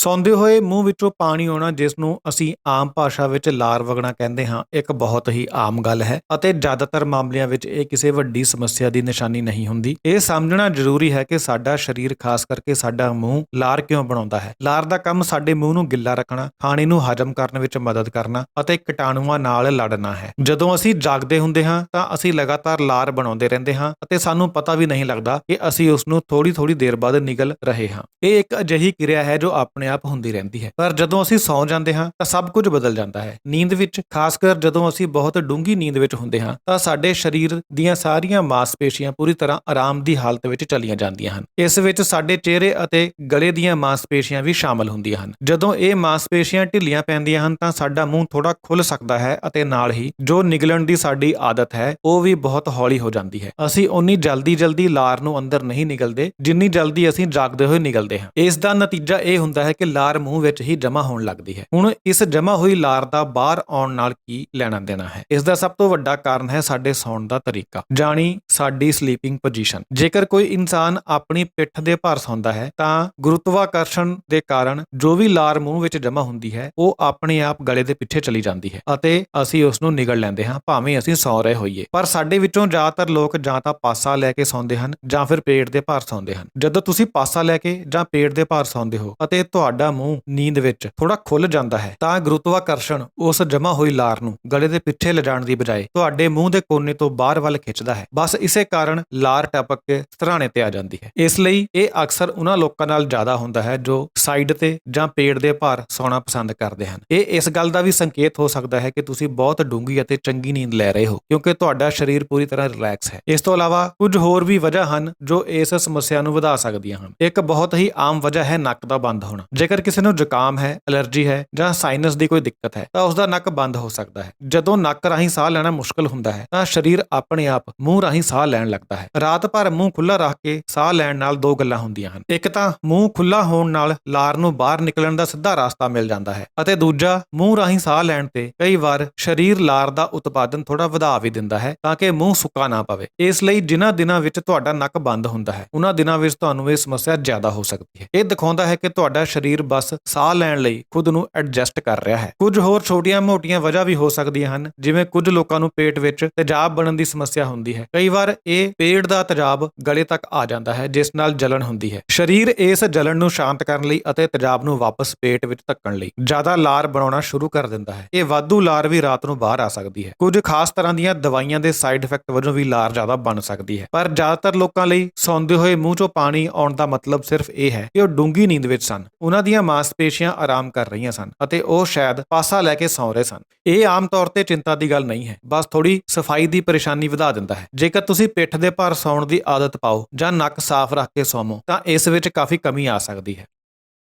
ਸੌਂਦੇ ਹੋਏ ਮੂੰਹ ਵਿੱਚੋਂ ਪਾਣੀ ਆਉਣਾ, ਜਿਸ ਨੂੰ ਅਸੀਂ ਆਮ ਭਾਸ਼ਾ ਵਿੱਚ ਲਾਰ ਵਗਣਾ ਕਹਿੰਦੇ ਹਾਂ, ਇੱਕ ਬਹੁਤ ਹੀ ਆਮ ਗੱਲ ਹੈ ਅਤੇ ਜ਼ਿਆਦਾਤਰ ਮਾਮਲਿਆਂ ਵਿੱਚ ਇਹ ਕਿਸੇ ਵੱਡੀ ਸਮੱਸਿਆ ਦੀ ਨਿਸ਼ਾਨੀ ਨਹੀਂ ਹੁੰਦੀ। ਇਹ ਸਮਝਣਾ ਜ਼ਰੂਰੀ ਹੈ ਕਿ ਸਾਡਾ ਸਰੀਰ ਖਾਸ ਕਰਕੇ ਸਾਡਾ ਮੂੰਹ ਲਾਰ ਕਿਉਂ ਬਣਾਉਂਦਾ ਹੈ? ਲਾਰ ਦਾ ਕੰਮ ਸਾਡੇ ਮੂੰਹ ਨੂੰ ਗਿੱਲਾ ਰੱਖਣਾ, ਖਾਣੇ ਨੂੰ ਹਜਮ ਕਰਨ ਵਿੱਚ ਮਦਦ ਕਰਨਾ ਅਤੇ ਕੀਟਾਣੂਆਂ ਨਾਲ ਲੜਨਾ ਹੈ। ਜਦੋਂ ਅਸੀਂ ਜਾਗਦੇ ਹੁੰਦੇ ਹਾਂ, ਤਾਂ ਅਸੀਂ ਲਗਾਤਾਰ ਲਾਰ ਬਣਾਉਂਦੇ ਰਹਿੰਦੇ ਹਾਂ ਅਤੇ ਸਾਨੂੰ ਪਤਾ ਵੀ ਨਹੀਂ ਲੱਗਦਾ ਕਿ ਅਸੀਂ ਉਸ ਨੂੰ ਥੋੜੀ ਥੋੜੀ ਦੇਰ ਬਾਅਦ ਨਿਗਲ ਰਹੇ ਹਾਂ। ਇਹ ਇੱਕ ਅਜਿਹੀ ਕਿਰਿਆ ਹੈ ਜੋ ਆਪਣੇ ਆਪ ਹੁੰਦੀ ਰਹਿੰਦੀ ਹੈ। ਪਰ ਜਦੋਂ ਅਸੀਂ ਸੌਂ ਜਾਂਦੇ ਹਾਂ, ਤਾਂ ਸਭ ਕੁਝ ਬਦਲ ਜਾਂਦਾ ਹੈ। ਨੀਂਦ ਵਿੱਚ, ਖਾਸ ਕਰ ਜਦੋਂ ਅਸੀਂ ਬਹੁਤ ਡੂੰਘੀ ਨੀਂਦ ਵਿੱਚ ਹੁੰਦੇ ਹਾਂ, ਤਾਂ ਸਾਡੇ ਸਰੀਰ ਦੀਆਂ ਸਾਰੀਆਂ ਮਾਸਪੇਸ਼ੀਆਂ ਪੂਰੀ ਤਰ੍ਹਾਂ ਆਰਾਮ ਦੀ ਹਾਲਤ ਵਿੱਚ ਚਲੀਆਂ ਜਾਂਦੀਆਂ ਹਨ। ਇਸ ਵਿੱਚ ਸਾਡੇ ਚਿਹਰੇ ਅਤੇ ਗਲੇ ਦੀਆਂ ਮਾਸਪੇਸ਼ੀਆਂ ਵੀ ਸ਼ਾਮਲ ਹੁੰਦੀਆਂ ਹਨ। ਜਦੋਂ ਇਹ ਮਾਸਪੇਸ਼ੀਆਂ ਢਿੱਲੀਆਂ ਪੈਂਦੀਆਂ ਹਨ, ਤਾਂ ਸਾਡਾ ਮੂੰਹ ਥੋੜਾ ਖੁੱਲ ਸਕਦਾ ਹੈ ਅਤੇ ਨਾਲ ਹੀ ਜੋ ਨਿਗਲਣ ਦੀ ਸਾਡੀ ਆਦਤ ਹੈ, ਉਹ ਵੀ ਬਹੁਤ ਹੌਲੀ ਹੋ ਜਾਂਦੀ ਹੈ। ਅਸੀਂ ਉਨੀ ਜਲਦੀ ਜਲਦੀ ਲਾਰ ਨੂੰ ਅੰਦਰ ਨਹੀਂ ਨਿਗਲਦੇ, ਜਿੰਨੀ ਜਲਦੀ ਅਸੀਂ ਜਾਗਦੇ ਹੋਏ ਨਿਗਲਦੇ ਹਾਂ। ਇਸ ਦਾ ਨਤੀਜਾ ਇਹ ਹੁੰਦਾ ਹੈ ਕਿ ਲਾਰ ਮੂੰਹ ਵਿੱਚ ਹੀ ਜਮ੍ਹਾਂ ਹੋਣ ਲੱਗਦੀ ਹੈ। ਹੁਣ ਇਸ ਜਮ੍ਹਾਂ ਹੋਈ ਲਾਰ ਦਾ ਬਾਹਰ ਆਉਣ ਨਾਲ ਕੀ ਲੈਣਾ ਦੇਣਾ ਹੈ? ਇਸ ਦਾ ਸਭ ਤੋਂ ਵੱਡਾ ਕਾਰਨ ਹੈ ਸਾਡੇ ਸੌਣ ਦਾ ਤਰੀਕਾ, ਜਾਣੀ ਸਾਡੀ ਸਲੀਪਿੰਗ ਪੋਜੀਸ਼ਨ ਜੇਕਰ ਕੋਈ ਇਨਸਾਨ ਆਪਣੀ ਪਿੱਠ ਦੇ ਭਾਰ ਸੌਂਦਾ ਹੈ, ਤਾਂ ਗੁਰੂਤਵਾਕਰਸ਼ਣ ਦੇ ਕਾਰਨ ਜੋ ਵੀ ਲਾਰ ਮੂੰਹ ਵਿੱਚ ਜਮ੍ਹਾਂ ਹੁੰਦੀ ਹੈ, ਉਹ ਆਪਣੇ ਆਪ ਗਲੇ ਦੇ ਪਿੱਛੇ ਚਲੀ ਜਾਂਦੀ ਹੈ ਅਤੇ ਅਸੀਂ ਉਸ ਨੂੰ ਨਿਗਲ ਲੈਂਦੇ ਹਾਂ, ਭਾਵੇਂ ਅਸੀਂ ਸੌਂ ਰਹੇ ਹੋਈਏ। ਪਰ ਸਾਡੇ ਵਿੱਚੋਂ ਜ਼ਿਆਦਾਤਰ ਲੋਕ ਜਾਂ ਤਾਂ ਪਾਸਾ ਲੈ ਕੇ ਸੌਂਦੇ ਹਨ ਜਾਂ ਫਿਰ ਪੇਟ ਦੇ ਭਾਰ ਸੌਂਦੇ ਹਨ। ਜਦੋਂ ਤੁਸੀਂ ਪਾਸਾ ਲੈ ਕੇ ਜਾਂ ਪੇਟ ਦੇ ਭਾਰ ਸੌਂਦੇ ਹੋ ਅਤੇ ਤੁਹਾਡਾ ਤੁਹਾਡਾ ਮੂੰਹ ਨੀਂਦ ਵਿੱਚ ਥੋੜਾ ਖੁੱਲ ਜਾਂਦਾ ਹੈ, ਤਾਂ ਗੁਰੂਤਵਾਕਰਸ਼ਣ ਉਸ ਜਮਾ ਹੋਈ ਲਾਰ ਨੂੰ ਗਲੇ ਦੇ ਪਿੱਛੇ ਲਿਜਾਣ ਦੀ ਬਜਾਏ ਤੁਹਾਡੇ ਮੂੰਹ ਦੇ ਕੋਨੇ ਤੋਂ ਬਾਹਰ ਵੱਲ ਖਿੱਚਦਾ ਹੈ। ਬਸ ਇਸੇ ਕਾਰਨ ਲਾਰ ਟਪਕ ਕੇ ਸਰਾਣੇ ਤੇ ਆ ਜਾਂਦੀ ਹੈ। ਇਸ ਲਈ ਇਹ ਅਕਸਰ ਉਹਨਾਂ ਲੋਕਾਂ ਨਾਲ ਜ਼ਿਆਦਾ ਹੁੰਦਾ ਹੈ ਜੋ ਸਾਈਡ ਤੇ ਜਾਂ ਪੇਟ ਦੇ ਭਾਰ ਸੌਣਾ ਪਸੰਦ ਕਰਦੇ ਹਨ। ਇਹ ਇਸ ਗੱਲ ਦਾ ਵੀ ਸੰਕੇਤ ਹੋ ਸਕਦਾ ਹੈ ਕਿ ਤੁਸੀਂ ਬਹੁਤ ਡੂੰਘੀ ਅਤੇ ਚੰਗੀ ਨੀਂਦ ਲੈ ਰਹੇ ਹੋ, ਕਿਉਂਕਿ ਤੁਹਾਡਾ ਸਰੀਰ ਪੂਰੀ ਤਰ੍ਹਾਂ ਰਿਲੈਕਸ ਹੈ। ਇਸ ਤੋਂ ਇਲਾਵਾ ਕੁਝ ਹੋਰ ਵੀ ਵਜ੍ਹਾ ਹਨ ਜੋ ਇਸ ਸਮੱਸਿਆ ਨੂੰ ਵਧਾ ਸਕਦੀਆਂ ਹਨ। ਇੱਕ ਬਹੁਤ ਹੀ ਆਮ ਵਜ੍ਹਾ ਹੈ ਨੱਕ ਦਾ ਬੰਦ ਹੋਣਾ ਜੇਕਰ ਕਿਸੇ ਨੂੰ ਜ਼ੁਕਾਮ ਹੈ ਅਲਰਜੀ ਹੈ ਜਾਂ ਸਾਈਨਸ ਦੀ ਕੋਈ ਦਿੱਕਤ ਹੈ, ਤਾਂ ਉਸ ਦਾ ਨੱਕ ਬੰਦ ਹੋ ਸਕਦਾ ਹੈ। ਜਦੋਂ ਨੱਕ ਰਾਹੀਂ ਸਾਹ ਲੈਣਾ ਮੁਸ਼ਕਲ ਹੁੰਦਾ ਹੈ, ਤਾਂ ਸਰੀਰ ਆਪਣੇ ਆਪ ਮੂੰਹ ਰਾਹੀਂ ਸਾਹ ਲੈਣ ਲੱਗਦਾ ਹੈ। ਰਾਤ ਭਰ ਮੂੰਹ ਖੁੱਲਾ ਰੱਖ ਕੇ ਸਾਹ ਲੈਣ ਨਾਲ ਦੋ ਗੱਲਾਂ ਹੁੰਦੀਆਂ ਹਨ। ਇੱਕ ਤਾਂ ਮੂੰਹ ਖੁੱਲਾ ਹੋਣ ਨਾਲ ਲਾਰ ਨੂੰ ਬਾਹਰ ਨਿਕਲਣ ਦਾ ਸਿੱਧਾ ਰਸਤਾ ਮਿਲ ਜਾਂਦਾ ਹੈ ਅਤੇ ਦੂਜਾ, ਮੂੰਹ ਰਾਹੀਂ ਸਾਹ ਲੈਣ ਤੇ ਕਈ ਵਾਰ ਸਰੀਰ ਲਾਰ ਦਾ ਉਤਪਾਦਨ ਥੋੜਾ ਵਧਾ ਵੀ ਦਿੰਦਾ ਹੈ ਤਾਂ ਕਿ ਮੂੰਹ ਸੁੱਕਾ ਨਾ ਪਵੇ। ਇਸ ਲਈ ਜਿਨ੍ਹਾਂ ਦਿਨਾਂ ਵਿੱਚ ਤੁਹਾਡਾ ਨੱਕ ਬੰਦ ਹੁੰਦਾ ਹੈ ਉਹਨਾਂ ਦਿਨਾਂ ਵਿੱਚ ਤੁਹਾਨੂੰ ਇਹ ਸਮੱਸਿਆ ਜ਼ਿਆਦਾ ਹੋ ਸਕਦੀ ਹੈ। ਇਹ ਦਿਖਾਉਂਦਾ ਹੈ ਕਿ ਤੁਹਾਡਾ ਸਰੀਰ ਬਸ ਸਾਹ ਲੈਣ ਲਈ ਖੁਦ ਨੂੰ ਐਡਜਸਟ ਕਰ ਰਿਹਾ ਹੈ। ਕੁਝ ਹੋਰ ਛੋਟੀਆਂ-ਮੋਟੀਆਂ ਵਜ੍ਹਾ ਵੀ ਹੋ ਸਕਦੀਆਂ ਹਨ, ਜਿਵੇਂ ਕੁਝ ਲੋਕਾਂ ਨੂੰ ਪੇਟ ਵਿੱਚ ਤੇਜ਼ਾਬ ਬਣਨ ਦੀ ਸਮੱਸਿਆ ਹੁੰਦੀ ਹੈ। ਕਈ ਵਾਰ ਇਹ ਪੇਟ ਦਾ ਤੇਜ਼ਾਬ ਗਲੇ ਤੱਕ ਆ ਜਾਂਦਾ ਹੈ, ਜਿਸ ਨਾਲ ਜਲਨ ਹੁੰਦੀ ਹੈ। ਸਰੀਰ ਇਸ ਜਲਨ ਨੂੰ ਸ਼ਾਂਤ ਕਰਨ ਲਈ ਅਤੇ ਤੇਜ਼ਾਬ ਨੂੰ ਵਾਪਸ ਪੇਟ ਵਿੱਚ ਧੱਕਣ ਲਈ ਜ਼ਿਆਦਾ ਲਾਰ ਬਣਾਉਣਾ ਸ਼ੁਰੂ ਕਰ ਦਿੰਦਾ ਹੈ। ਇਹ ਵਾਧੂ ਲਾਰ ਵੀ ਰਾਤ ਨੂੰ ਬਾਹਰ ਆ ਸਕਦੀ ਹੈ। ਕੁਝ ਖਾਸ ਤਰ੍ਹਾਂ ਦੀਆਂ ਦਵਾਈਆਂ ਦੇ ਸਾਈਡ ਇਫੈਕਟ ਵਜੋਂ ਵੀ ਲਾਰ ਜ਼ਿਆਦਾ ਬਣ ਸਕਦੀ ਹੈ। ਪਰ ਜ਼ਿਆਦਾਤਰ ਲੋਕਾਂ ਲਈ ਸੌਂਦੇ ਹੋਏ ਮੂੰਹ 'ਚੋਂ ਪਾਣੀ ਆਉਣ ਦਾ ਮਤਲਬ ਸਿਰਫ ਇਹ ਹੈ ਕਿ ਉਹ ਡੂੰਗੀ ਨੀਂਦ ਵਿੱਚ ਸਨ। ਉਹਨਾਂ ਦੀਆਂ ਮਾਸਪੇਸ਼ੀਆਂ ਆਰਾਮ ਕਰ ਰਹੀਆਂ ਸਨ ਅਤੇ ਉਹ ਸ਼ਾਇਦ ਪਾਸਾ ਲੈ ਕੇ ਸੌਂ ਰਹੇ ਸਨ। ਇਹ ਆਮ ਤੌਰ ਤੇ ਚਿੰਤਾ ਦੀ ਗੱਲ ਨਹੀਂ ਹੈ। ਬਸ ਥੋੜੀ ਸਫ਼ਾਈ ਦੀ ਪਰੇਸ਼ਾਨੀ ਵਧਾ ਦਿੰਦਾ ਹੈ। ਜੇਕਰ ਤੁਸੀਂ ਪਿੱਠ ਦੇ ਭਾਰ ਸੌਣ ਦੀ ਆਦਤ ਪਾਓ ਜਾਂ ਨੱਕ ਸਾਫ਼ ਰੱਖ ਕੇ ਸੌਵੋ, ਤਾਂ ਇਸ ਵਿੱਚ ਕਾਫੀ ਕਮੀ ਆ ਸਕਦੀ ਹੈ।